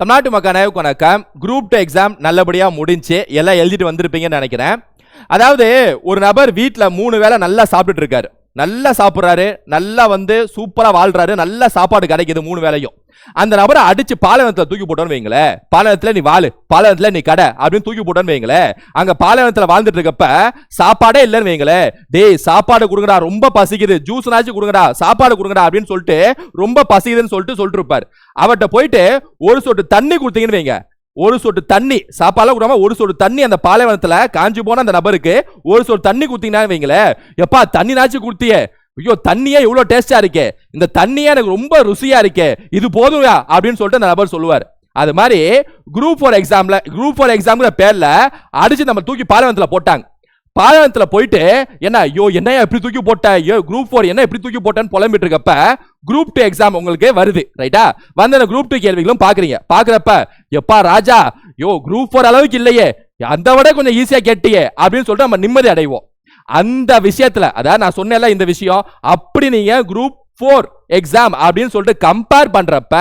தமிழ்நாட்டு மக்கள் அனைவருக்கு வணக்கம். குரூப் டூ எக்ஸாம் நல்லபடியாக முடிஞ்சு எல்லாம் எழுதிட்டு வந்திருப்பீங்கன்னு நினைக்கிறேன். அதாவது ஒரு நபர் வீட்டில் மூணு வேளை நல்லா சாப்பிட்டுட்டு இருக்காரு. நல்லா சாப்பிட்றாரு நல்லா வந்து சூப்பராக வாழ்கிறாரு நல்ல சாப்பாடு கிடைக்கிது மூணு வேளையும். அந்த நபரை அடிச்சு பாலைவனத்தில் தூக்கி போட்டோன்னு வைங்களேன் பாலைவனத்தில் நீ வாழு பாலைவனத்தில் நீ கடை அப்படின்னு தூக்கி போட்டோன்னு வைங்களேன் அங்கே பாலைவனத்தில் வாழ்ந்துட்டு இருக்கப்ப சாப்பாடே இல்லைன்னு வைங்களேன் டேய் சாப்பாடு கொடுங்கடா ரொம்ப பசிக்குது ஜூஸ்னாச்சும் கொடுங்கடா சாப்பாடு கொடுங்கடா அப்படின்னு சொல்லிட்டு ரொம்ப பசிக்குதுன்னு சொல்லிட்டு சொல்லிட்டு இருப்பார் அவர்கிட்ட போயிட்டு ஒரு சொட்டு தண்ணி கொடுத்தீங்கன்னு வைங்க. ஒரு சொட்டு தண்ணி சாப்பாடுலாம் கொடுக்காம ஒரு சொட்டு தண்ணி அந்த பாலைவனத்தில் காஞ்சி போன அந்த நபருக்கு ஒரு சொட்டு தண்ணி கொடுத்தீங்கன்னா வைங்களேன் எப்பா தண்ணினாச்சும் கொடுத்தியே ஐயோ தண்ணியே இவ்வளோ டேஸ்டா இருக்கே. இந்த தண்ணியே எனக்கு ரொம்ப ருசியா இருக்கே. இது போதும்யா அப்படின்னு சொல்லிட்டு அந்த நபர் சொல்லுவார். அது மாதிரி குரூப் ஃபோர் எக்ஸாம்ல குரூப் ஃபோர் எக்ஸாம்ங்கிற பேர்ல அடிச்சு நம்ம தூக்கி பாலைவனத்துல போட்டாங்க. பாலைவனத்தில் போயிட்டு என்ன ஐயோ என்னையா எப்படி தூக்கி போட்ட? ஐயோ குரூப் ஃபோர் என்ன எப்படி தூக்கி போட்டேன்னு புலம்பிட்டு இருக்கப்ப குரூப் டூ எக்ஸாம் உங்களுக்கு வருது ரைட்டா வந்து அந்த குரூப் டூ கேள்விகளும் பாக்குறீங்க. பாக்குறப்ப எப்பா ராஜா யோ குரூப் ஃபோர் அளவுக்கு இல்லையே. அந்த விட கொஞ்சம் ஈஸியா கேட்டியே அப்படின்னு சொல்லிட்டு நம்ம நிம்மதி அடைவோம். அந்த விஷயத்துல அதாவது நான் சொன்னேன்ல இந்த விஷயம் அப்படி நீங்க குரூப் ஃபோர் எக்ஸாம் அப்படின்னு சொல்லிட்டு கம்பேர் பண்றப்ப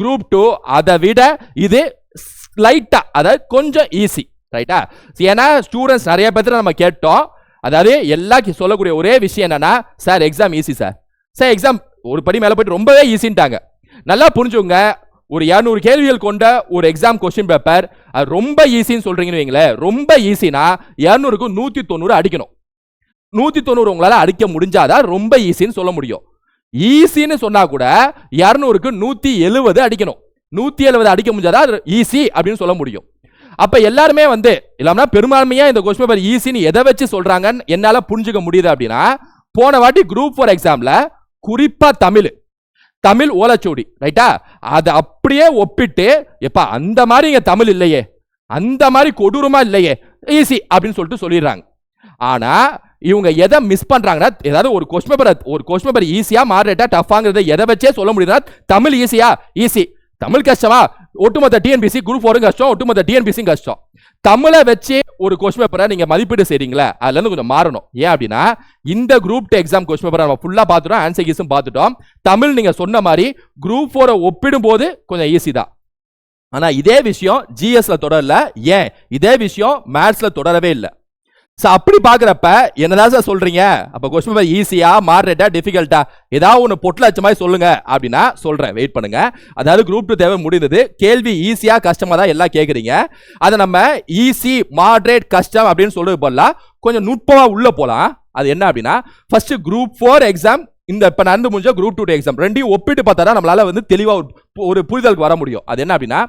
குரூப் டூ அதை விட இது ஸ்லைட்டா அதாவது கொஞ்சம் ஈஸி ரைட்டா ஏன்னா ஸ்டூடெண்ட்ஸ் நிறைய பேர்த்துல நம்ம கேட்டோம் அதாவது எல்லா சொல்லக்கூடிய ஒரே விஷயம் என்னன்னா sir exam easy sir sir exam ஒரு படி மேலே போயிட்டு ரொம்பவே ஈஸின்ட்டாங்க நல்லா புரிஞ்சுங்க ஒரு இரநூறு கேள்விகள் கொண்ட ஒரு எக்ஸாம் கொஸ்டின் பேப்பர் அது ரொம்ப ஈஸின்னு சொல்றீங்கன்னு வைங்களேன் ரொம்ப ஈஸினா இரநூறுக்கு நூற்றி தொண்ணூறு அடிக்கணும். நூற்றி தொண்ணூறு உங்களால் அடிக்க முடிஞ்சாதான் ரொம்ப ஈஸின்னு சொல்ல முடியும். ஈஸின்னு சொன்னால் கூட இரநூறுக்கு நூற்றி எழுபது அடிக்கணும். நூற்றி எழுபது அடிக்க முடிஞ்சாதான் ஈஸி அப்படின்னு சொல்ல முடியும். அப்போ எல்லாருமே வந்து இல்லாமல் பெரும்பான்மையாக இந்த கொஸ்டின் பேப்பர் ஈஸின்னு எதை வச்சு சொல்கிறாங்கன்னு என்னால் புரிஞ்சுக்க முடியுது அப்படின்னா போன வாட்டி குரூப் ஃபோர் எக்ஸாமில் குறிப்பாக தமிழ் தமிழ் ஓலச்சோடி ரைட்டா அதை அப்படியே ஒப்பிட்டு எப்பா அந்த மாதிரி இங்கே தமிழ் இல்லையே அந்த மாதிரி கொடூரமாக இல்லையே ஈஸி அப்படின்னு சொல்லிட்டு சொல்லிடுறாங்க. ஆனால் இவங்க எதை மிஸ் பண்றாங்கன்னா ஏதாவது ஒரு கொஸ்டின் பேப்பர் ஒரு கொஸ்டின் பேப்பர் ஈஸியா மாறுறேட்டா டஃபாங்கிறத எதை வச்சே சொல்ல முடியுதுன்னா தமிழ் ஈஸியா ஈஸி தமிழ் கஷ்டமா ஒட்டுமொத்த டிஎன்பிசி குரூப் ஃபோரும் கஷ்டம் ஒட்டுமொத்த டிஎன்பிசி கஷ்டம். தமிழை வச்சு ஒரு கொஸ்டின் பேப்பரை நீங்கள் மதிப்பீடு செய்றீங்களா அதுலேருந்து கொஞ்சம் மாறணும். ஏன் அப்படின்னா இந்த குரூப் டூ எக்ஸாம் கொஸ்டின் பேப்பரை நம்ம ஃபுல்லாக பார்த்துட்டோம் ஆன்சர் கீஸும் பார்த்துட்டோம். தமிழ் நீங்கள் சொன்ன மாதிரி குரூப் ஃபோரை ஒப்பிடும் போது கொஞ்சம் ஈஸி தான். ஆனால் இதே விஷயம் ஜிஎஸ்ல தொடரல. ஏன்? இதே விஷயம் மேத்ஸில் தொடரவே இல்லை. ஸோ அப்படி பார்க்குறப்ப என்னதான் சார் சொல்கிறீங்க அப்போ கொஸ்டின் பேப்பர் ஈஸியாக மாறுறேட்டா டிஃபிகல்ட்டா ஏதாவது ஒன்று பொட்டில் மாதிரி சொல்லுங்கள் அப்படின்னா சொல்கிறேன் வெயிட் பண்ணுங்க. அதாவது குரூப் டூ தேவை முடிந்தது. கேள்வி ஈஸியாக கஷ்டமாக தான் எல்லாம் கேட்குறீங்க அதை நம்ம ஈஸி மாட்ரேட் கஷ்டம் அப்படின்னு சொல்கிறது போல கொஞ்சம் நுட்பமாக உள்ளே போகலாம் அது என்ன அப்படின்னா ஃபஸ்ட்டு குரூப் ஃபோர் எக்ஸாம் இந்த இப்போ நடந்து முடிஞ்ச குரூப் டூ எக்ஸாம் ரெண்டையும் ஒப்பிட்டு பார்த்தா தான் வந்து தெளிவாக ஒரு புரிதலுக்கு வர முடியும். அது என்ன அப்படின்னா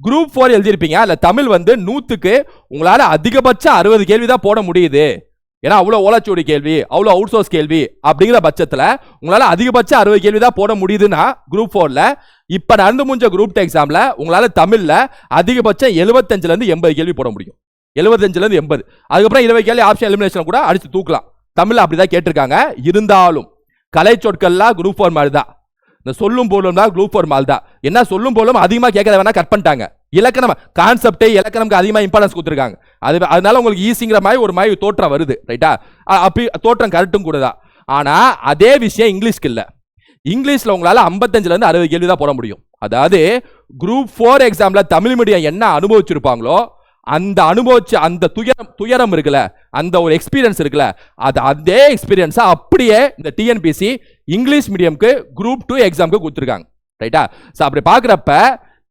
குரூப் ஃபோர் எழுதியிருப்பீங்க. அதில் தமிழ் வந்து நூற்றுக்கு உங்களால் அதிகபட்சம் அறுபது கேள்வி தான் போட முடியுது. ஏன்னா அவ்வளோ ஓலாச்சோடி கேள்வி அவ்வளோ அவுட் சோர்ஸ் கேள்வி அப்படிங்கிற பட்சத்தில் உங்களால் அதிகபட்சம் அறுபது கேள்வி தான் போட முடியுதுன்னா குரூப் ஃபோரில் இப்போ நடந்து முடிஞ்ச குரூப் டூ எக்ஸாமில் உங்களால் தமிழில் அதிகபட்சம் எழுபத்தஞ்சிலேருந்து எண்பது கேள்வி போட முடியும். எழுபத்தஞ்சிலேருந்து எண்பது. அதுக்கப்புறம் இருபது கேள்வி ஆப்ஷன் எலிமினேஷன் கூட அடிச்சு தூக்கலாம். தமிழ் அப்படி தான் கேட்டிருக்காங்க. இருந்தாலும் கலை சொற்கள்லாம் குரூப் ஃபோர் மாதிரி தான். இந்த சொல்லும் போலும் தான் குரூப் ஃபோர் மால் தான். என்ன சொல்லும் போலும் அதிகமாக கேட்கறத வேணா கட் பண்ணிட்டாங்க. இலக்கணம் கான்செப்டே இலக்கணம்க்கு அதிகமாக இம்பார்ட்டன்ஸ் கொடுத்துருக்காங்க. அது அதனால உங்களுக்கு ஈஸிங்கிற மாதிரி ஒரு மாதிரி தோற்றம் வருது ரைட்டா அப்படி தோற்றம் கரெக்டும் கூட தான் ஆனால் அதே விஷயம் இங்கிலீஷ்க்கு இல்லை. இங்கிலீஷில் உங்களால் ஐம்பத்தஞ்சிலேருந்து அறுபது கேள்வி தான் போட முடியும். அதாவது குரூப் ஃபோர் எக்ஸாமில் தமிழ் மீடியம் என்ன அனுபவிச்சிருப்பாங்களோ அந்த அனுபவிச்சு அந்த துயரம் துயரம் இருக்குல்ல அந்த ஒரு எக்ஸ்பீரியன்ஸ் இருக்குல்ல அது அதே எக்ஸ்பீரியன்ஸை அப்படியே இந்த டிஎன்பிசி இங்கிலீஷ் மீடியம்க்கு குரூப் டூ எக்ஸாமுக்கு கொடுத்துருக்காங்க. ரைட்டா ஸோ அப்படி பார்க்குறப்ப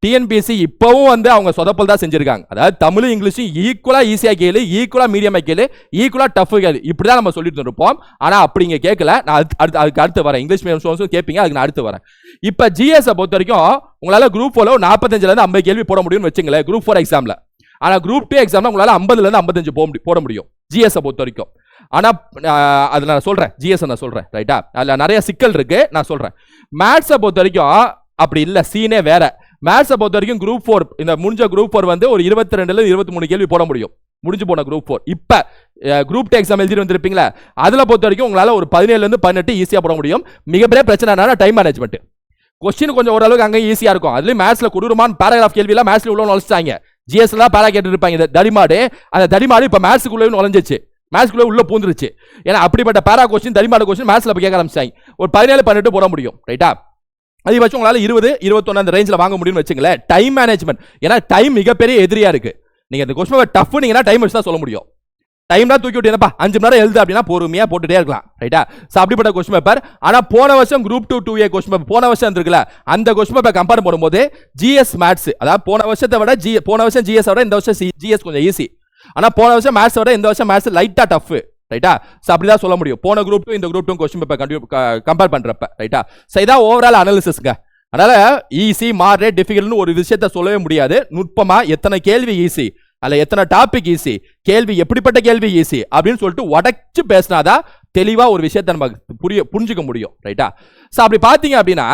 டிஎன்பிசி இப்போவும் வந்து அவங்க சொதப்பல் தான் செஞ்சுருக்காங்க. அதாவது தமிழ் இங்கிலீஷும் ஈக்குவலாக ஈஸியாக கேளு ஈக்குவலாக மீடியமாக கேளு ஈக்குவலாக டஃப் கேளு. இப்படி தான் நம்ம சொல்லிட்டு இருப்போம் ஆனால் அப்படி இங்கே கேட்கல. நான் அடுத்து அதுக்கு அடுத்து வரேன். இங்கிலீஷ் மீடியம் ஸ்டூடெண்ட்ஸும் கேட்பீங்க அதுக்கு நான் அடுத்து வரேன். இப்போ ஜிஎஸை பொறுத்த வரைக்கும் உங்களால் குரூப் ஃபோரில் நாற்பத்தஞ்சிலேருந்து ஐம்பது கேள்வி போட முடியும்னு வச்சுங்களேன் குரூப் ஃபோர் எக்ஸாமில் ஆனால் குரூப் டூ எக்ஸாம்ல உங்களால் ஐம்பதுலேருந்து ஐம்பத்தஞ்சு போக முடியும் போட முடியும். ஜிஎஸை பொறுத்த வரைக்கும். ஆனால் அதில் நான் சொல்கிறேன் ஜிஎஸ் நான் சொல்கிறேன் ரைட்டா அதில் நிறைய சிக்கல் இருக்கு. நான் சொல்கிறேன் மேத்ஸை பொறுத்த வரைக்கும் அப்படி இல்லை. சீனே வேற. மேத்ஸை பொறுத்த வரைக்கும் குரூப் ஃபோர் இந்த முடிஞ்ச குரூப் ஃபோர் வந்து ஒரு இருபத்தி ரெண்டுல இருபத்தி மூணு கேள்வி போட முடியும். முடிஞ்சு போன குரூப் ஃபோர் இப்போ குரூப் டூ எக்ஸாம் எழுதிட்டு வந்திருப்பீங்களா அதில் பொறுத்த வரைக்கும் உங்களால் ஒரு பதினேழுலேருந்து பதினெட்டு ஈஸியாக போட முடியும். மிகப்பெரிய பிரச்சனை என்னன்னா டைம் மேனேஜ்மெண்ட் கொஸ்டின் கொஞ்சம் ஓரளவுக்கு அங்கே ஈஸியாக இருக்கும். அதுலேயும் மேத்ஸில் கொடூரமான பேராகிராஃப் கேள்வியெல்லாம் மேத்ஸில் உள்ள நுழைச்சிட்டாங்க ஜிஎஸ்ல பேரா கேட்டு இருப்பாங்க. இந்த தடிமாடு அந்த தடிமாடு இப்போ மேத்ஸுக்குள்ளே நுழைஞ்சிச்சு மேத்ஸ்குள்ளே உள்ளே பூந்துருச்சு. ஏன்னா அப்படிப்பட்ட பேரா கொஸ்டின் தடிமாடு கொஸ்டின் மேத்ஸில் கேட்க ஆரம்பிச்சாங்க ஒரு பதினேழு பன்னெண்டு போட முடியும். ரைட்டா அதிகபட்சம் உங்களால் இருபது இருபத்தொன்னு அந்த ரேஞ்சில் வாங்க முடியும்னு வச்சுங்களேன் டைம் மேனேஜ்மெண்ட் ஏன்னா டைம் மிகப்பெரிய எதிரியாக இருக்குது நீங்கள் இந்த கொஸ்டின் டஃப் நீங்கன்னா டைம் வச்சு தான் சொல்ல முடியும். டைம் தான் தூக்கி விட்டு என்னப்பா அஞ்சு மணி நேரம் எழுது அப்படின்னா பொறுமையாக போட்டுட்டே இருக்கலாம். ரைட்டா ஸோ அப்படிப்பட்ட கொஸ்டின் பேப்பர் ஆனால் போன வருஷம் group two two A question paper போன வருஷம் இருந்திருக்குல்ல அந்த கொஸ்டின் பேப்பர் கம்பேர் பண்ணும்போது ஜிஎஸ் மேத்ஸ் அதாவது போன வருஷத்தை விட ஜி போன வருஷம் ஜிஎஸ் விட இந்த வருஷம் ஜிஎஸ் கொஞ்சம் ஈஸி ஆனால் போன வருஷம் மேத்ஸ் விட இந்த வருஷம் மேத்ஸ் லைட்டாக டஃப் ரைட்டா ஸோ அப்படிதான் சொல்ல முடியும். போன குரூப் டூ இந்த குரூப் டூ கொஸ்டின் பேப்பர் கண்டிப்பாக கம்பேர் பண்ணுறப்ப ரைட்டா ஸோ இதான் ஓவரால் அனாலிசிஸ்ங்க அதனால் ஈஸி மாடரேட் டிஃபிகல்ட்னு ஒரு விஷயத்த சொல்லவே முடியாது. நுட்பமாக எத்தனை கேள்வி ஈஸி அதில் எத்தனை டாபிக் ஈஸி கேள்வி எப்படிப்பட்ட கேள்வி ஈஸி அப்படின்னு சொல்லிட்டு உடச்சு பேசினாதான் தெளிவா ஒரு விஷயத்தை நம்ம புரிய புரிஞ்சுக்க முடியும் ரைட்டா ஸோ அப்படி பார்த்தீங்க அப்படின்னா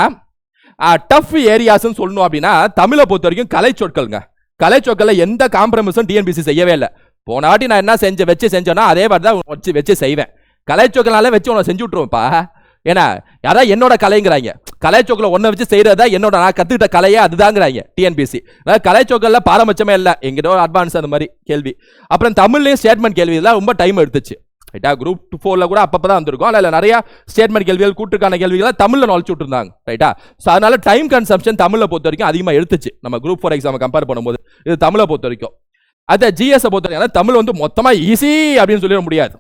டஃப் ஏரியாஸ்னு சொல்லணும் அப்படின்னா தமிழை பொறுத்த வரைக்கும் கலை சொற்கள்ங்க. கலை சொற்களில் எந்த காம்ப்ரமைஸும் டிஎன்பிசி செய்யவே இல்லை. போனாட்டி நான் என்ன செஞ்ச வச்சு செஞ்சேன்னா அதே மாதிரி தான் வச்சு வச்சு செய்வேன். கலை சொற்களால வச்சு உன்னை செஞ்சு விட்ருவேன்ப்பா ஏன்னா யாராவது என்னோட கலைங்கிறாங்க. கலைச்சோக்கில் ஒன்றை வச்சு செய்கிறதா என்னோட நான் கற்றுக்கிட்ட கலையே அதுதாங்கிறாங்க டிஎன்பிசி அதாவது கலைச்சோக்கில் பாரபட்சமே இல்லை. எங்கிட்ட ஒரு அட்வான்ஸ் அந்த மாதிரி கேள்வி. அப்புறம் தமிழ்லேயும் ஸ்டேட்மெண்ட் கேள்வி. இதெல்லாம் ரொம்ப டைம் எடுத்துச்சு. ரைட்டா குரூப் டூ ஃபோரில் கூட அப்பப்போ தான் வந்திருக்கும் அதில் நிறைய ஸ்டேட்மெண்ட் கேள்விகள் கூட்டுக்கான கேள்விகள் தமிழில் நுழைச்சு விட்டுருந்தாங்க ரைட்டா ஸோ அதனால டைம் கன்சம்ஷன் தமிழை பொறுத்த வரைக்கும் அதிகமாக எடுத்துச்சு. நம்ம குரூப் ஃபோர் எக்ஸாமை கம்பேர் பண்ணும்போது. இது தமிழை பொறுத்த வரைக்கும். அதை ஜிஎஸை பொறுத்த வரைக்கும் தமிழ் வந்து மொத்தமாக ஈஸி அப்படின்னு சொல்லிட முடியாது.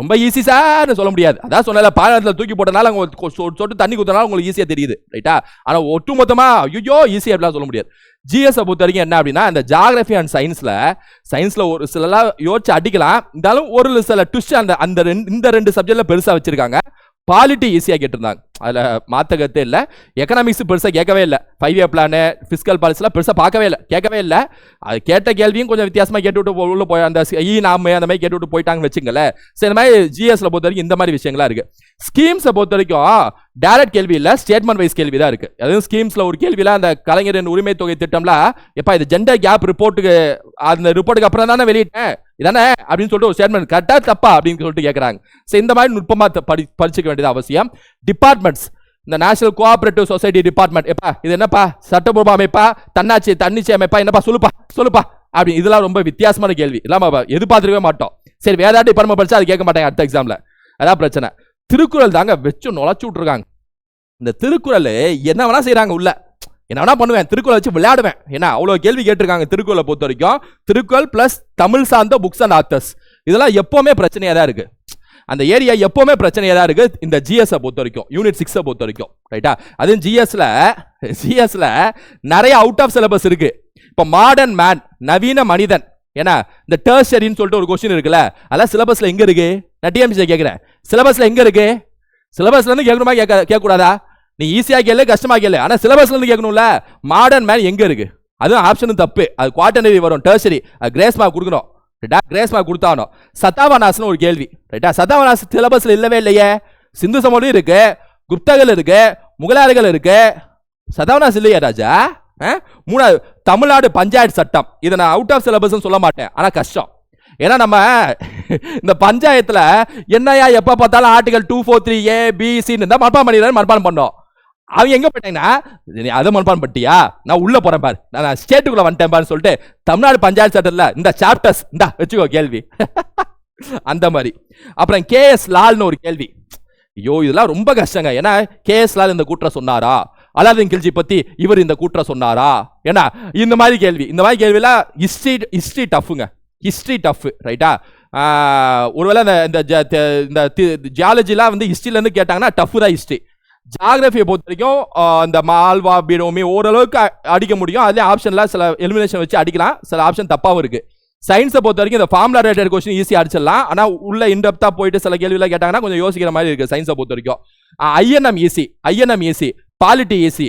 ரொம்ப ஈஸி சார்னு சொல்ல முடியாது. அதான் சொன்னல பாலத்தில் தூக்கி போட்டனால அவங்க சொட்டு தண்ணி குத்தனால உங்களுக்கு ஈஸியாக தெரியுது. ரைட்டா ஆனால் ஒட்டு மொத்தமாக ஐயோ ஈஸி அப்படிலாம் சொல்ல முடியாது. ஜிஎஸை பொறுத்த வரைக்கும் என்ன அப்படின்னா இந்த ஜாகிரபி அண்ட் சயின்ஸில் சயின்ஸில் ஒரு சிலலாம் யோசிச்சு அடிக்கலாம். இருந்தாலும் ஒரு சில ட்விஸ்ட் அந்த அந்த ரெண்டு இந்த ரெண்டு சப்ஜெக்டில் பெருசாக வச்சுருக்காங்க. பாலிட்டி ஈஸியாக கேட்டிருந்தாங்க. அதில் மாற்றகத்தே இல்லை. எக்கனாமிக்ஸ் பெருசாக கேட்கவே இல்லை. ஃபைவ் இயர் பிளானு ஃபிஸ்கல் பாலிசிலாம் பெருசாக பார்க்கவே இல்லை. கேட்கவே இல்லை. அது கேட்ட கேள்வியும் கொஞ்சம் வித்தியாசமாக கேட்டுவிட்டு உள்ள போய் அந்த ஈ e நாம அந்த மாதிரி கேட்டுவிட்டு போயிட்டாங்கன்னு வச்சுங்களேன் சரி இந்த மாதிரி ஜிஎஸ்ல பொறுத்த வரைக்கும் இந்த மாதிரி விஷயங்களாக இருக்குது ஸ்கீம்ஸை பொறுத்த வரைக்கும் டேரக்ட் கேள்வி இல்லை ஸ்டேட்மெண்ட் வைஸ் கேள்வி தான் இருக்குது அதுவும் ஸ்கீம்ஸில் ஒரு கேள்விலாம் அந்த கலைஞரின் உரிமை தொகை திட்டம்லாம் எப்போ இது ஜெண்டர் கேப் ரிப்போர்ட்டுக்கு அந்த ரிப்போர்ட்டுக்கு அப்புறம் தானே வெளியிட்டேன்? இதானே? அப்படின்னு சொல்லிட்டு ஒரு ஸ்டேட்மெண்ட் கரெக்டா தப்பா அப்படின்னு சொல்லிட்டு கேட்குறாங்க ஸோ இந்த மாதிரி நுட்பமாக படி படிச்சுக்க வேண்டியது அவசியம். டிபார்ட்மெண்ட்ஸ் இந்த நேஷனல் கோஆபரேட்டிவ் சொசைட்டி டிபார்ட்மெண்ட் எப்பா இது என்னப்பா? சட்டபூர்வ அமைப்பா? தன்னாட்சி தன்னிச்சை அமைப்பா? என்னப்பா? சொல்லுப்பா சொல்லுப்பா. அப்படி இதெல்லாம் ரொம்ப வித்தியாசமான கேள்வி. இல்லாம எதிர்பார்த்துருக்கவே மாட்டோம். சரி வேற ஏதாவது டிபார்ட்மெண்ட் படிச்சா அது கேட்க மாட்டாங்க அடுத்த எக்ஸாம்ல அதான் பிரச்சனை. திருக்குறள் தாங்க வச்சு நுழைச்சு விட்ருக்காங்க இந்த திருக்குறள் என்ன வேணா செய்யறாங்க உள்ள. என்ன வேணா பண்ணுவேன் திருக்குறளை வச்சு விளையாடுவேன். ஏன்னா அவ்வளோ கேள்வி கேட்டிருக்காங்க திருக்குறளை பொறுத்த வரைக்கும் திருக்குறள் பிளஸ் தமிழ் சார்ந்த புக்ஸ் அண்ட் ஆத்தர்ஸ் இதெல்லாம் எப்போவுமே பிரச்சனையாக தான் இருக்குது அந்த ஏரியா எப்போவுமே பிரச்சனையாக தான் இருக்குது இந்த ஜிஎஸ்ஸை பொறுத்த வரைக்கும் யூனிட் சிக்ஸை பொறுத்த வரைக்கும் ரைட்டா அதுவும் ஜிஎஸ்ல ஜிஎஸ்ல நிறைய அவுட் ஆஃப் சிலபஸ் இருக்கு. இப்போ மாடர்ன் மேன் நவீன மனிதன். ஏன்னா இந்த டர்ஷரின்னு சொல்லிட்டு ஒரு கொஸ்டின் இருக்குல்ல அதெல்லாம் சிலபஸ்ல எங்க இருக்கு? நான் டிஎம்சி கேட்குறேன். சிலபஸ்ல எங்க இருக்கு? சிலபஸ்ல இருந்து கேட்கணுமா கேட்க கேட்கக்கூடாதா? நீ ஈஸியாக கேளு கஷ்டமாக கேளு. ஆனால் சிலபஸ்லேருந்து கேட்கணும்ல மாடர்ன் மேன் எங்கே இருக்கு? அதுவும் ஆப்ஷனும் தப்பு. அது குவாட்டர்னரி வரும். டர்சரி அது கிரேஸ் மார்க் கொடுக்கணும். ரைட்டா கிரேஸ் மார்க் கொடுத்தானோ சத்தாவனாஸ்னு ஒரு கேள்வி. ரைட்டா சத்தாவனாஸ் சிலபஸில் இல்லவே இல்லையே. சிந்து சமோலும் இருக்கு குப்தர்கள் இருக்கு முகலாயர்கள் இருக்கு. சதாவனாஸ் இல்லையா ராஜா? மூணாவது தமிழ்நாடு பஞ்சாயத்து சட்டம். இதை நான் அவுட் ஆஃப் சிலபஸ்ன்னு சொல்ல மாட்டேன். ஆனால் கஷ்டம். ஏன்னா நம்ம இந்த பஞ்சாயத்தில் என்னையா எப்போ பார்த்தாலும் article two four three A பிசின்னு தான் மனப்பாடம் பண்ணிடுறேன் மனப்பாடம் பண்ணோம். அவங்க எங்க போயிட்டாங்கன்னா நீ அதை மனப்பாடம் பட்டியா நான் உள்ள போறேன் பாரு. நான் ஸ்டேட்டுக்குள்ள வந்துட்டேன் பாருன்னு சொல்லிட்டு தமிழ்நாடு பஞ்சாயத்து சட்டத்தில் இந்த சாப்டர்ஸ் இந்த வச்சுக்கோ கேள்வி. அந்த மாதிரி. அப்புறம் கேஎஸ் லால்னு ஒரு கேள்வி. ஐயோ இதெல்லாம் ரொம்ப கஷ்டங்க. ஏன்னா கேஎஸ் லால் இந்த கூற்றம் சொன்னாரா? அலாதீன் கில்ஜி பத்தி இவர் இந்த கூற்றம் சொன்னாரா? ஏன்னா இந்த மாதிரி கேள்வி. இந்த மாதிரி கேள்வியெல்லாம் ஹிஸ்ட்ரி ஹிஸ்ட்ரி டஃப்புங்க ஹிஸ்ட்ரி டஃப் ரைட்டா ஒருவேளை இந்த இந்த ஜியாலஜிலாம் வந்து ஹிஸ்ட்ரியிலேருந்து கேட்டாங்கன்னா டஃப் தான் ஹிஸ்ட்ரி ஜாகிரபியை பொறுத்த வரைக்கும் இந்த மால்வா பீடோமி ஓரளவுக்கு அடிக்க முடியும். அதுலேயே ஆப்ஷன்லாம் சில எலிமினேஷன் வச்சு அடிக்கலாம். சில ஆப்ஷன் தப்பாகவும் இருக்குது சயின்ஸை பொறுத்த வரைக்கும் இந்த ஃபார்முலா ரிலேட்டட் கொஸ்டின் ஈஸியாக அடிச்சிடலாம். ஆனால் உள்ள இன்டெப்த்தாக போயிட்டு சில கேள்விலாம் கேட்டாங்கன்னா கொஞ்சம் யோசிக்கிற மாதிரி இருக்குது சயின்ஸை பொறுத்த வரைக்கும். INM easy INM easy polity easy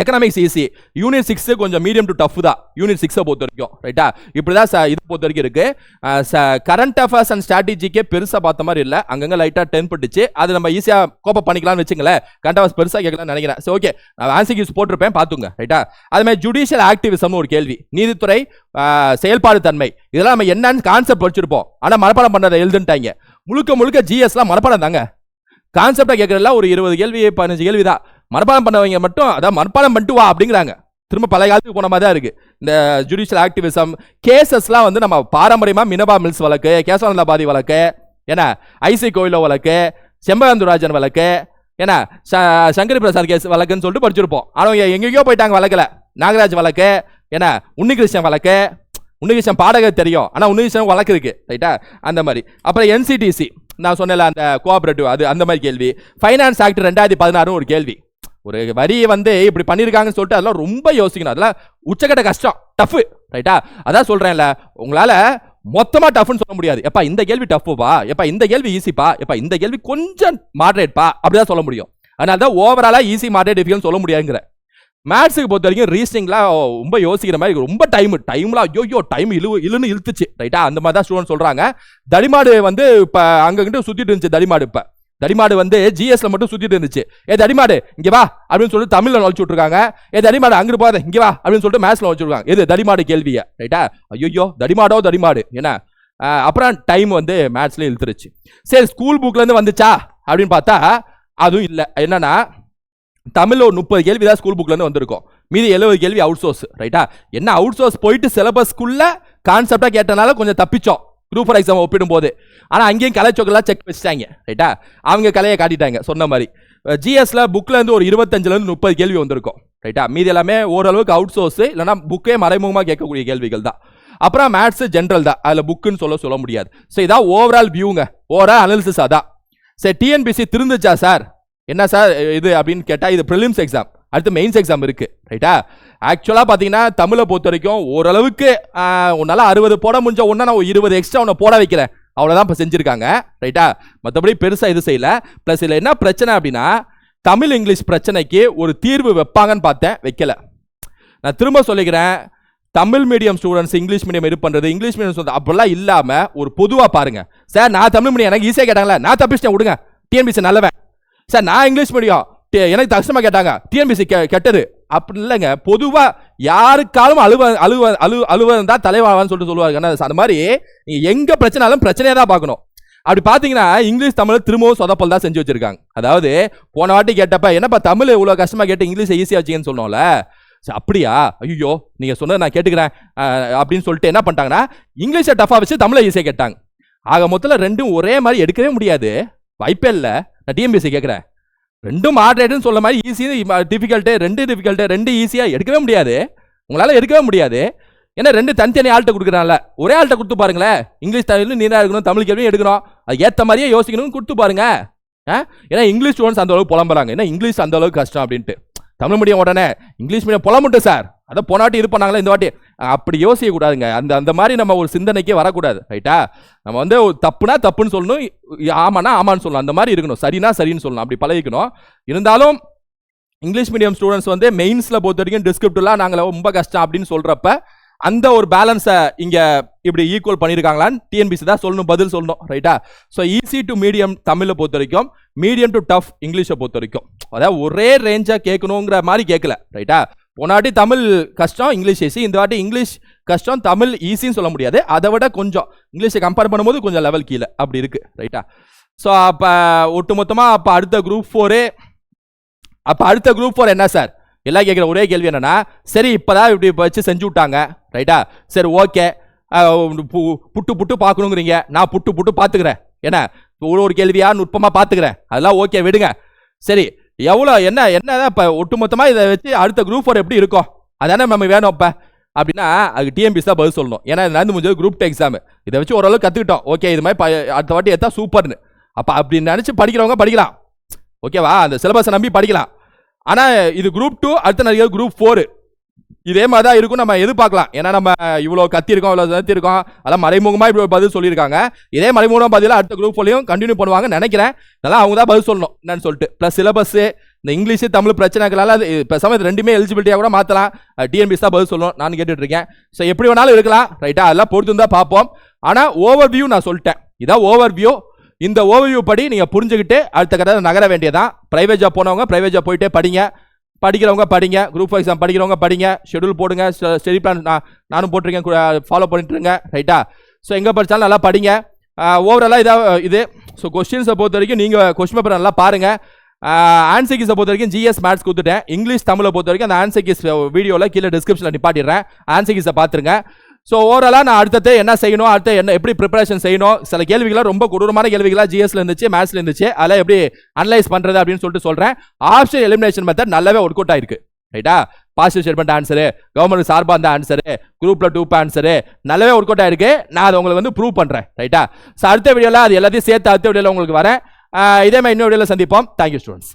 economics easy unit six கொஞ்சம் மீடியம் டு டஃப் தான். யூனிட் சிக்ஸை பொறுத்த வரைக்கும் ரைட்டா இப்படி தான் இது பொறுத்த வரைக்கும் இருக்கு கரண்ட் அஃபேர்ஸ் அண்ட் ஸ்ட்ராட்டஜிக்கே பெருசாக பார்த்த மாதிரி இல்லை. அங்கங்கே லைட்டாக டென் பட்டுச்சு அது நம்ம ஈஸியாக கோப்பப் பண்ணிக்கலாம்னு வச்சுங்களேன் கரண்ட் அஃபேர்ஸ் பெருசாக கேட்கலாம்னு நினைக்கிறேன். சரி ஓகே நான் ஆன்சிக்யூஸ் போட்டிருப்பேன். பார்த்துங்க ரைட்டா அதுமாதிரி ஜுடிஷியல் ஆக்டிவிசம்னு ஒரு கேள்வி. நீதித்துறை செயல்பாடு தன்மை. இதெல்லாம் நம்ம என்னன்னு கான்செப்ட் படிச்சிருப்போம். ஆனால் மனப்பாடம் பண்ணுறதை எழுதுன்ட்டாங்க. முழுக்க முழுக்க ஜிஎஸ்லாம் மனப்பாடம் தாங்க. கான்செப்டை கேட்குறதுல ஒரு இருபது கேள்வி பதினஞ்சு கேள்வி தான். மனப்பாடம் பண்ணவங்க மட்டும் அதான் மனப்பாடம் பண்ணிட்டு வா அப்படிங்கிறாங்க. திரும்ப பழைய காலத்துக்கு போன மாதிரி தான் இருக்குது இந்த ஜுடிஷியல் ஆக்டிவிசம் கேசஸ்லாம் வந்து நம்ம பாரம்பரியமாக மினபா மில்ஸ் வழக்கு கேசவானந்த பாதி வழக்கு ஏன்னா ஐசி கோயிலோ வழக்கு செம்பகந்துராஜன் வழக்கு ஏன்னா ச- சங்கரி பிரசாத் கேஸ் வழக்குன்னு சொல்லிட்டு படிச்சிருப்போம். ஆனால் எங்கேயோ போயிட்டாங்க வழக்கில். நாகராஜ் வழக்கு ஏன்னா உன்னிகிருஷ்ணன் வழக்கு உன்னிகிருஷ்ணன் பாடகர் தெரியும். ஆனால் உன்னிகிருஷ்ணன் வழக்கு இருக்குது ரைட்டா? அந்த மாதிரி. அப்புறம் என்சிடிசி நான் சொன்னல அந்த கோஆபரேட்டிவ் அது அந்த மாதிரி கேள்வி. ஃபைனான்ஸ் ஆக்ட் ரெண்டாயிரத்தி பதினாறும் ஒரு கேள்வி. ஒரு வரியை வந்து இப்படி பண்ணியிருக்காங்கன்னு சொல்லிட்டு அதெல்லாம் ரொம்ப யோசிக்கணும். அதெல்லாம் உச்சக்கட்ட கஷ்டம். டஃப் ரைட்டா அதான் சொல்றேன்ல உங்களால மொத்தமா டஃப்னு சொல்ல முடியாது. எப்பா இந்த கேள்வி டஃப்புப்பா எப்பா இந்த கேள்வி ஈஸிப்பா எப்பா இந்த கேள்வி கொஞ்சம் மாட்ரேட்பா அப்படிதான் சொல்ல முடியும். அதனால தான் ஓவராலாக ஈஸி மாட்ரேட் டிஃபிகல்ட் சொல்ல முடியாதுங்கிற. மேத்ஸுக்கு பொறுத்த வரைக்கும் ரீசனிங்லாம் ரொம்ப யோசிக்கிற மாதிரி ரொம்ப டைம் டைம்ல ஐயோ டைம் இழு இழுன்னு இழுத்துச்சு ரைட்டா அந்த மாதிரி தான் ஸ்டூடெண்ட் சொல்றாங்க. தடிமாடு வந்து இப்போ அங்கங்கிட்ட சுத்திட்டு இருந்துச்சு தடிமாடு இப்போ. தடிமாடு வந்து ஜிஎஸ்ல மட்டும் சுத்திட்டு இருந்துச்சு. ஏ தடிமாடு இங்க வா அப்படின்னு சொல்லிட்டு தமிழ்ல நுழைச்சு விட்டுருக்காங்க. ஏ தடிமாடு அங்கிட்டு போகாத இங்க வா அப்படின்னு சொல்லிட்டு மேத்ஸ்ல வச்சிருக்காங்க எது தடிமாடு கேள்வியை? ரைட்டா ஐயோ தடிமாடோ தடிமாடு என்ன? அப்புறம் டைம் வந்து மேத்ஸ்ல இழுத்துருச்சு. சரி ஸ்கூல் புக்ல இருந்து வந்துச்சா? அப்படின்னு பார்த்தா அதுவும் இல்லை. என்னன்னா தமிழ்ல ஒரு முப்பது கேள்வி தான் ஸ்கூல் புக்ல இருந்து வந்திருக்கும். மீதி எழுபது கேள்வி அவுட் சோர்ஸ் ரைட்டா என்ன அவுட் சோர்ஸ் போயிட்டு சிலபஸ்க்குள்ள கான்செப்டா கேட்டனால கொஞ்சம் தப்பிச்சோம். குரூப் ஃபார் எக்ஸாம் ஒப்பிடும் போது அங்கேயும் கலைச்சொக்கெல்லாம் செக் வச்சுட்டாங்க. ரைட்டா அவங்க கலையை காட்டிட்டாங்க. சொன்ன மாதிரி. ஜிஎஸ்ல புக்லேருந்து ஒரு இருபத்தஞ்சிலேருந்து முப்பது கேள்வி வந்திருக்கும். ரைட்டா மீதி எல்லாமே ஓரளவுக்கு அவுட் சோர்ஸ் இல்லைனா புக்கே மறைமுகமாக கேட்கக்கூடிய கேள்விகள் தான். அப்புறம் மேத்ஸ் ஜென்ரல் தான். அதில் புக்குன்னு சொல்ல சொல்ல முடியாது. ஸோ இதான் ஓவரால் வியூங்க ஓவரால் அனாலிசிஸ் அதான். சரி டிஎன்பிசி திருந்துச்சா சார் என்ன சார் இது அப்படின்னு கேட்டால் இது ப்ரிலிம்ஸ் எக்ஸாம் அடுத்து மெயின்ஸ் எக்ஸாம் இருக்குது ரைட்டா ஆக்சுவலாக பார்த்தீங்கன்னா தமிழை பொறுத்த வரைக்கும் ஓரளவுக்கு உன்னால் உன்னால அறுபது போட முடிஞ்ச ஒன்றா நான் ஒரு இருபது எக்ஸ்ட்ரா உன்னை போட வைக்கிறேன். அவ்வளோதான் இப்போ செஞ்சுருக்காங்க ரைட்டா மற்றபடி பெருசாக இது செய்யலை. ப்ளஸ் இதில் என்ன பிரச்சனை அப்படின்னா தமிழ் இங்கிலீஷ் பிரச்சனைக்கு ஒரு தீர்வு வைப்பாங்கன்னு பார்த்தேன் வைக்கல. நான் திரும்ப சொல்லிக்கிறேன் Tamil medium students English medium இது பண்ணுறது இங்கிலீஷ் மீடியம் சொல்றது அப்படிலாம் இல்லாமல் ஒரு பொதுவாக பாருங்கள் சார் நான் தமிழ் மீடியம் எனக்கு ஈஸியாக கேட்டாங்களே? நான் தப்பிச்சிட்டேன் விடுங்க. டிஎன்பிசி நல்லவன். சார் நான் இங்கிலீஷ் மீடியம் எனக்கு கஷ்டமாக கேட்டாங்க டிஎன்பிசி கே கெட்டது. அப்படி இல்லைங்க. பொதுவாக யாருக்காலும் அழுவ அழுவ அழு அழுவன் தான் தலைவாவான்னு சொல்லிட்டு சொல்லுவாங்க அந்த மாதிரி நீங்க எங்க பிரச்சனாலும் பிரச்சனையை தான் பார்க்கணும். அப்படி பார்த்தீங்கன்னா இங்கிலீஷ் தமிழ் திரும்பவும் சொதப்பல் தான் செஞ்சு வச்சிருக்காங்க. அதாவது போன வாட்டி கேட்டப்ப என்னப்பா தமிழ் இவ்வளோ கஷ்டமாக கேட்டு இங்கிலீஷை ஈஸியாக வச்சிங்கன்னு சொன்னோம்ல? அப்படியா? ஐயோ நீங்கள் சொன்னதை நான் கேட்டுக்கிறேன் அப்படின்னு சொல்லிட்டு என்ன பண்ணிட்டாங்கன்னா இங்கிலீஷை டஃபாக வச்சு தமிழை ஈஸியாக கேட்டாங்க. ஆக மொத்தத்தில் ரெண்டும் ஒரே மாதிரி எடுக்கவே முடியாது. வாய்ப்பே இல்லை. நான் டிஎம்பிசி கேட்குறேன் ரெண்டும் மாட்ரேட்னு சொல்ல மாதிரி ஈஸி டிஃபிகல்ட்டு ரெண்டு டிஃபிகல்ட்டு ரெண்டு ஈஸியாக எடுக்கவே முடியாது. உங்களால் எடுக்கவே முடியாது. ஏன்னா ரெண்டு தனித்தனி ஆள்கிட்ட கொடுக்குறான்ல. ஒரே ஆள்கிட்ட கொடுத்து பாருங்களேன். இங்கிலீஷ் தமிழ் நீராக இருக்கணும் தமிழ் கேள்வியும் எடுக்கணும். அது ஏற்ற மாதிரியே யோசிக்கணும்னு கொடுத்து பாருங்க. ஆ? ஏன்னா இங்கிலீஷ் ஸ்டூடெண்ட்ஸ் அந்த அளவுக்கு புலம்புறாங்க. ஏன்னா இங்கிலீஷ் அந்த அளவுக்கு கஷ்டம் அப்படின்ட்டு. தமிழ் மீடியம் உடனே இங்கிலீஷ் மீடியம் புலம்புட்டு சார். அதான் போனாட்டி இது இந்த வாட்டி? அப்படி யோசிக்க கூடாதுங்க. அந்த அந்த மாதிரி நம்ம ஒரு சிந்தனைக்கே வரக்கூடாது. ரைட்டா நம்ம வந்து தப்புனா தப்புன்னு சொல்லணும். ஆமானா ஆமான்னு சொல்லணும். அந்த மாதிரி இருக்கணும். சரினா சரின்னு சொல்லணும். அப்படி பழகிக்கணும். இருந்தாலும் இங்கிலீஷ் மீடியம் ஸ்டூடெண்ட்ஸ் வந்து மெயின்ஸில் பொறுத்த வரைக்கும் டிஸ்கிரிப்டிவ்லாம் நாங்கள் ரொம்ப கஷ்டம் அப்படின்னு சொல்கிறப்ப அந்த ஒரு பேலன்ஸை இங்கே இப்படி ஈக்குவல் பண்ணியிருக்காங்களான்னு டிஎன்பிசி தான் சொல்லணும். பதில் சொல்லணும். ரைட்டா ஸோ ஈஸி டு மீடியம் தமிழை பொறுத்த வரைக்கும் மீடியம் டு டஃப் இங்கிலீஷை பொறுத்த வரைக்கும். அதாவது ஒரே ரேஞ்சாக கேட்கணுங்கிற மாதிரி கேட்கல. ரைட்டா போனாட்டி தமிழ் கஷ்டம் இங்கிலீஷ் ஈஸி இந்த வாட்டி இங்கிலீஷ் கஷ்டம் தமிழ் ஈஸின்னு சொல்ல முடியாது. அதை விட கொஞ்சம் இங்கிலீஷை கம்பேர் பண்ணும்போது கொஞ்சம் லெவல் கீழே. அப்படி இருக்குது ரைட்டா ஸோ அப்போ ஒட்டுமொத்தமாக அப்போ அடுத்த குரூப் ஃபோரு அப்போ அடுத்த குரூப் ஃபோர் என்ன சார் எல்லாம் கேட்குற ஒரே கேள்வி என்னென்னா சரி இப்போதான் இப்படி வச்சு செஞ்சு விட்டாங்க ரைட்டா சரி ஓகே புட்டு புட்டு பார்க்கணுங்கிறீங்க. நான் புட்டு புட்டு பார்த்துக்கிறேன். என்ன? ஒரு ஒரு கேள்வியாக நுட்பமாக பார்த்துக்கிறேன். அதெல்லாம் ஓகே விடுங்க. சரி எவ்வளோ என்ன என்னதான் இப்போ ஒட்டுமொத்தமாக இதை வச்சு அடுத்த குரூப் ஃபோர் எப்படி இருக்கும்? அதானே நம்ம வேணும் இப்போ. அப்படின்னா அதுக்கு டிஎம்பிஸ் தான் பதில் சொல்லணும். ஏன்னா இது நடந்து முடிஞ்சது குரூப் எக்ஸாம் இதை வச்சு ஓரளவு கற்றுக்கிட்டோம் ஓகே இது மாதிரி ப- அடுத்த வாட்டி எடுத்தால் சூப்பர்னு அப்போ அப்படி நினச்சி படிக்கிறவங்க படிக்கலாம். ஓகேவா அந்த சிலபஸை நம்பி படிக்கலாம். ஆனால் இது குரூப் டூ அடுத்த நிறைய குரூப் ஃபோர் இதே மாதிரி தான் இருக்கும். நம்ம எதிர்பார்க்கலாம். ஏன்னா நம்ம இவ்வளோ கத்திருக்கோம் இவ்வளோ கத்திருக்கோம் அதெல்லாம் மறைமுகமாக இப்படி ஒரு பதில் சொல்லியிருக்காங்க. இதே மறைமுகமாக பதிலாக அடுத்த குரூப் போலையும் கண்டினியூ பண்ணுவாங்கன்னு நினைக்கிறேன். நல்லா அவங்க தான் பதில் சொல்லணும் என்னன்னு சொல்லிட்டு. ப்ளஸ் சிலபஸ் இந்த இங்கிலீஷு தமிழ் பிரச்சனைகளால் அது இப்போ சமயத்து ரெண்டுமே எலிஜிபிலிட்டியாக கூட மாற்றலாம் டிஎன்பிஎஸ் தான் பதில் சொல்லணும் நான் கேட்டுட்டு இருக்கேன் ஸோ எப்படி வேணாலும் இருக்கலாம். ரைட்டாக அதெல்லாம் பொறுத்து தான் பார்ப்போம். ஆனால் ஓவர் வியூ நான் சொல்லிட்டேன். இதான் ஓவர் வியூ இந்த ஓவர்வியூ படி நீங்கள் புரிஞ்சுக்கிட்டு அடுத்த கட்டத்தில் நகர வேண்டியதான் ப்ரைவேட் ஜாப் போனவங்க ப்ரைவேட் ஜாப் போயிட்டே படிங்க. படிக்கிறவங்க படிங்க. குரூப் எக்ஸாம் படிக்கிறவங்க படிங்க. ஷெடியூல் போடுங்க. ஸ்டடி பிளான் நான் நானும் போட்டிருக்கேன். ஃபாலோ பண்ணிட்டுருங்க. ரைட்டா ஸோ எங்கே படித்தாலும் நல்லா படிங்க. ஓவராலாக இதாக இது ஸோ கொஸ்டின்ஸை பொறுத்த வரைக்கும் நீங்கள் கொஸ்டின் பேப்பர் நல்லா பாருங்கள் ஆன்சர் பொறுத்த வரைக்கும் ஜிஎஸ் மேத்ஸ் கொடுத்துட்டேன். இங்கிலீஷ் தமிழை பொறுத்த வரைக்கும் அந்த ஆன்சர் கீஸ் வீடியோவில் கீழே டிஸ்கிரிப்ஷனில் நிப்பாட்டிடுறேன். ஆன்சர் கீஸை பார்த்துருங்க ஸோ ஓவராலாக நான் அடுத்தது என்ன செய்யணும் அடுத்து என்ன எப்படி ப்ரிப்பரேஷன் செய்யணும்? சில கேள்விகளாக ரொம்ப கொடூரமான கேள்விகளாக ஜிஎஸ்ல இருந்துச்சு மேத்ஸ்ல இருந்துச்சு. அதெல்லாம் எப்படி அனலைஸ் பண்ணுறது அப்படின்னு சொல்லிட்டு சொல்கிறேன் ஆப்ஷன் எலிமினேஷன் மெத்தட் நல்லாவே ஒர்க் அவுட் ஆயிருக்கு. ரைட்டா பாசிட்டிவ் ஸ்டேட்மெண்ட் ஆன்சரு கவர்மெண்ட் சார்பாக இருந்த ஆன்சரு குரூப்பில் டூ ஆன்சரு நல்லாவே ஒர்க் அவுட் ஆயிருக்கு. நான் அதை உங்களுக்கு வந்து ப்ரூவ் பண்ணுறேன் ரைட்டா ஸோ அடுத்த வீடியோவில் அது எல்லாத்தையும் சேர்த்து அடுத்த வீடியோவில் உங்களுக்கு வரேன். இதே மாதிரி இன்னொரு வீடியோவில் சந்திப்போம். Thank you students